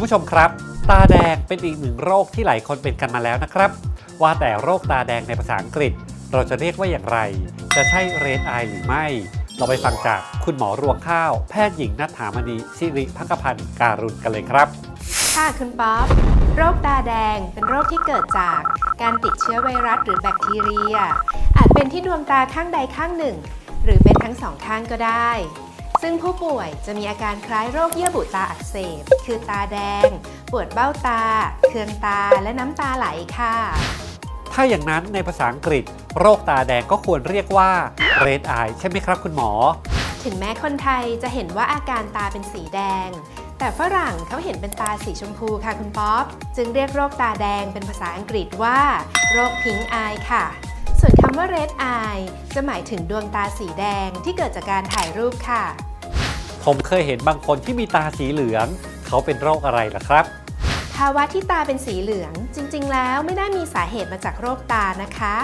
คุณผู้ชมครับ ตาแดงเป็นอีกหนึ่งโรคที่หลายคนเป็นกันมาแล้วนะครับ ว่าแต่โรคตาแดงในภาษาอังกฤษ เราจะเรียกว่าอย่างไร จะใช่เรดไอหรือไม่ เราไปฟังจากคุณหมอรวงข้าว แพทย์หญิงนัฐามณีสิริพักพันธ์การุณกันเลยครับ ค่ะคุณป๊อปโรคตาแดงเป็นโรคที่เกิดจากการติดเชื้อไวรัสหรือแบคทีเรีย อาจเป็นที่ดวงตาข้างใดข้างหนึ่ง หรือเป็นทั้งสองข้างก็ได้ ซึ่งผู้ป่วยจะมีอาการคล้ายโรคเยื่อบุตาอักเสบ คือตาแดง ปวดเบ้าตา เคืองตา และน้ำตาไหลค่ะ ถ้าอย่างนั้นในภาษาอังกฤษ โรคตาแดงก็ควรเรียกว่า red eye ใช่ไหมครับคุณหมอ ถึงแม้คนไทยจะเห็นว่าอาการตาเป็นสีแดง แต่ฝรั่งเขาเห็นเป็นตาสีชมพูค่ะคุณป๊อป จึงเรียกโรคตาแดงเป็นภาษาอังกฤษว่า โรคพิงค์อายค่ะส่วนคำว่า red eye จะหมายถึงดวงตาสีแดงที่เกิดจากการถ่ายรูปค่ะ ผมเคยเห็นบางคนที่มีตาสีเหลือง เขาเป็นโรคอะไรล่ะครับ ภาวะที่ตาเป็นสีเหลือง จริง ๆ แล้วไม่ได้มีสาเหตุมาจากโรคตานะคะ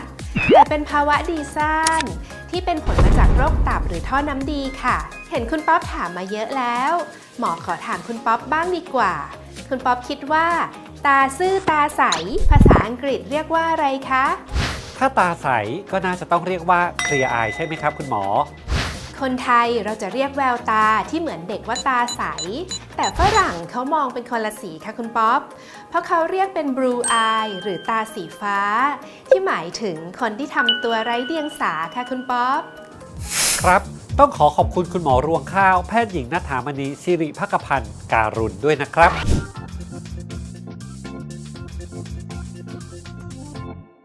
แต่เป็นภาวะดีซ่านที่เป็นผลมาจากโรคตับหรือท่อน้ำดีค่ะ เห็นคุณป๊อปถามมาเยอะแล้ว หมอขอถามคุณป๊อปบ้างดีกว่า คุณป๊อปคิดว่า ตาซื่อตาใส ภาษาอังกฤษเรียกว่าอะไรคะ ถ้าตาใสก็น่าจะต้องเรียกว่า clear eye ใช่ไหมครับ คุณหมอ คนไทยเราจะเรียกแววตาที่เหมือนเด็กว่าตาใส แต่ฝรั่งเขามองเป็นคนละสีค่ะคุณป๊อป เพราะเขาเรียกเป็น blue eye หรือตาสีฟ้า ที่หมายถึงคนที่ทำตัวไร้เดียงสาค่ะคุณป๊อป ครับ ต้องขอขอบคุณคุณหมอรวงข้าว แพทย์หญิงนัฐามณีสิริพักพันธ์การุณด้วยนะครับ